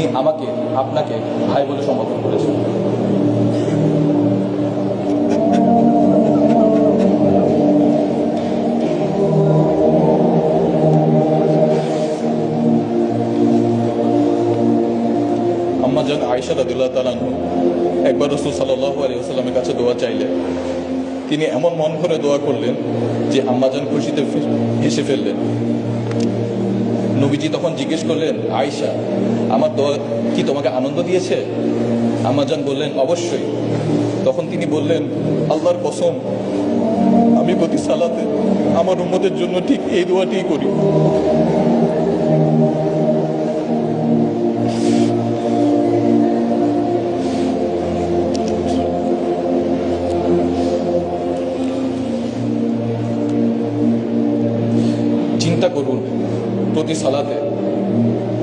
তিনি আমাকে, আপনাকে ভাই বলে সম্বোধন করেছেন। আম্মা জান আয়সা রাদিল্লাহ তালানহু একবার রসুল সাল্লাহ আলী আসাল্লামের কাছে দোয়া চাইলেন। তিনি এমন মন ভরে দোয়া করলেন যে আম্মাজান খুশিতে হেসে ফেললেন। নবীজি তখন জিজ্ঞেস করলেন আয়সা আমার দোয়া কি তোমাকে আনন্দ দিয়েছে? আমাজান বললেন, অবশ্যই। তখন তিনি বললেন, আল্লাহর কসম, আমি প্রতি সালাতে আমার উন্মতের জন্য ঠিক এই দোয়াটিই করি।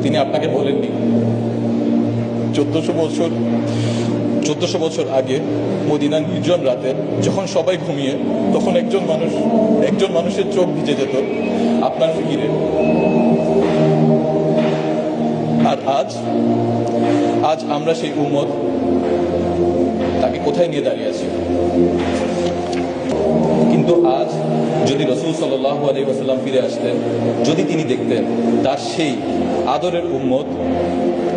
তিনি আপনাকে বলেননি। চোদ্দশো বছর চোদ্দশো বছর আগে মদিনার নির্জন রাতে যখন সবাই ঘুমিয়ে, তখন একজন মানুষ, একজন মানুষের চোখ ভিজে যেত আপনার ফিকিরে। আর আজ আজ আমরা সেই উম্মত, তাকে কোথায় নিয়ে দাঁড়িয়ে আছি? কিন্তু আজ যদি রসুল সাল্লাহ আলাইসাল্লাম ফিরে আসতেন, যদি তিনি দেখতেন, তার সেই আদরের উম্মত,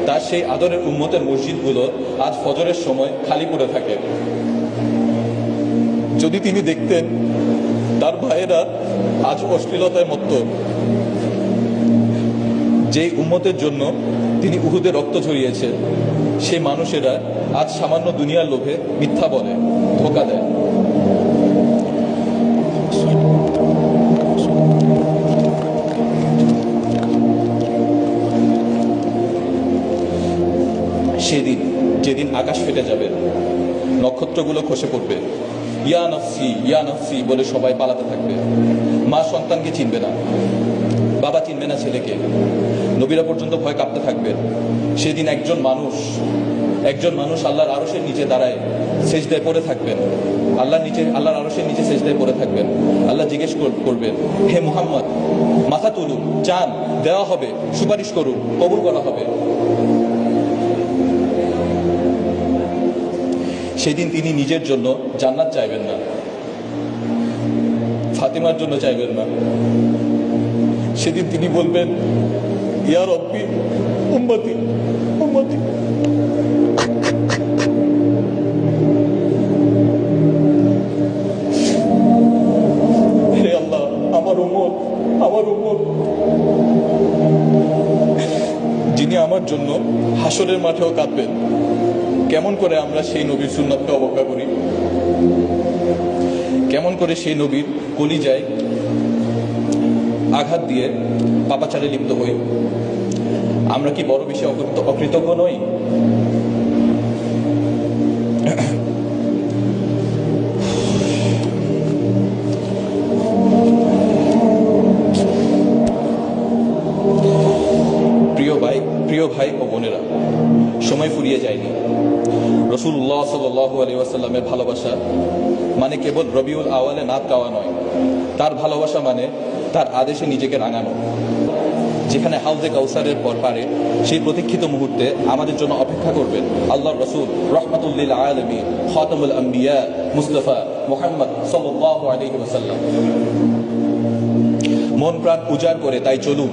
তার সেই আদরের উম্মতের মসজিদগুলো আজ ফজরের সময় খালি পড়ে থাকে। যদি তিনি দেখতেন, তার ভাইয়েরা আজ অশ্লীলতায় মত্ত। যেই উম্মতের জন্য তিনি উহুদে রক্ত ঝরিয়েছে সেই মানুষেরা আজ সামান্য দুনিয়ার লোভে মিথ্যা বলে, ধোকা দেয়। সেদিন, যেদিন আকাশ ফেটে যাবে, নক্ষত্রগুলো খসে পড়বে। ইয়া নফসি ইয়া নফসি বলে সবাই পালাতে থাকবে। মা সন্তানকে চিনবে না, বাবা চিনবে না ছেলেকে। নবীরা পর্যন্ত ভয় কাঁপতে থাকবে। সেদিন একজন মানুষ একজন মানুষ আল্লাহর আরশের নিচে দাঁড়ায়, সেজদায় পড়ে থাকবেন। আল্লাহর নিচে, আল্লাহর আরশের নিচে সেজদায় পড়ে থাকবেন। আল্লাহ জিজ্ঞেস করবেন, হে মুহাম্মদ, মাথা তুলুন, চান, দেওয়া হবে, সুপারিশ করুন, কবুল করা হবে। সেদিন তিনি নিজের জন্য জান্নাত চাইবেন না। ফাতিমার জন্য চাইবেন না। সেদিন তিনি বলবেন, ইয়া রব্বি, উম্মতি উম্মতি। আল্লাহ, আমার আমার যিনি আমার জন্য হাসরের মাঠেও কাঁদবেন। কেমন করে আমরা সেই নবীর সুন্নতকে অবজ্ঞা করি? কেমন করে সেই নবীর কলিজায় আঘাত দিয়ে পাপাচারে লিপ্ত হই? আমরা কি বড় বেশি অকৃত- অকৃতজ্ঞ নই? প্রিয় ভাই ও বোনেরা, সময় ফুরিয়ে যায়নি। রসুল্লাহ সাল্লাহ আলী আসাল্লামের ভালোবাসা মানে কেবল রবিউল আওয়ালে নাত গাওয়া নয়, তার ভালোবাসা মানে তার আদেশে নিজেকে রাঙানো। যেখানে হাউজে কাউসারের পর পারে সেই প্রতীক্ষিত মুহূর্তে আমাদের জন্য অপেক্ষা করবেন আল্লাহ রসুল রহমতুল্লিল আলমী খতমুল আম্বিয়া, মুস্তফা মোহাম্মদ সাল্লাহ আলহি ওসাল্লাম মন প্রাণ উজাড় করে তাই চলুন।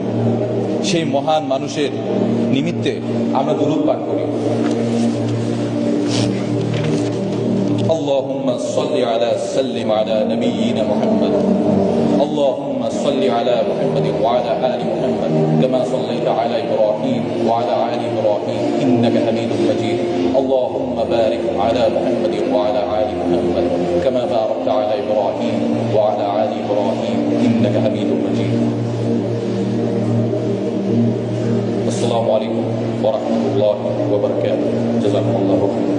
সেই মহান মানুষের নিমিত্তে আমরা দুরুদ পাঠ করি اللهم صل على سلم على نبينا محمد اللهم صل على محمد وعلى ال محمد كما صليت على ابراهيم وعلى ال ابراهيم انك حميد مجيد اللهم بارك على محمد وعلى ال عليكم ورحمة الله وبركاته. جزاكم الله خيرا.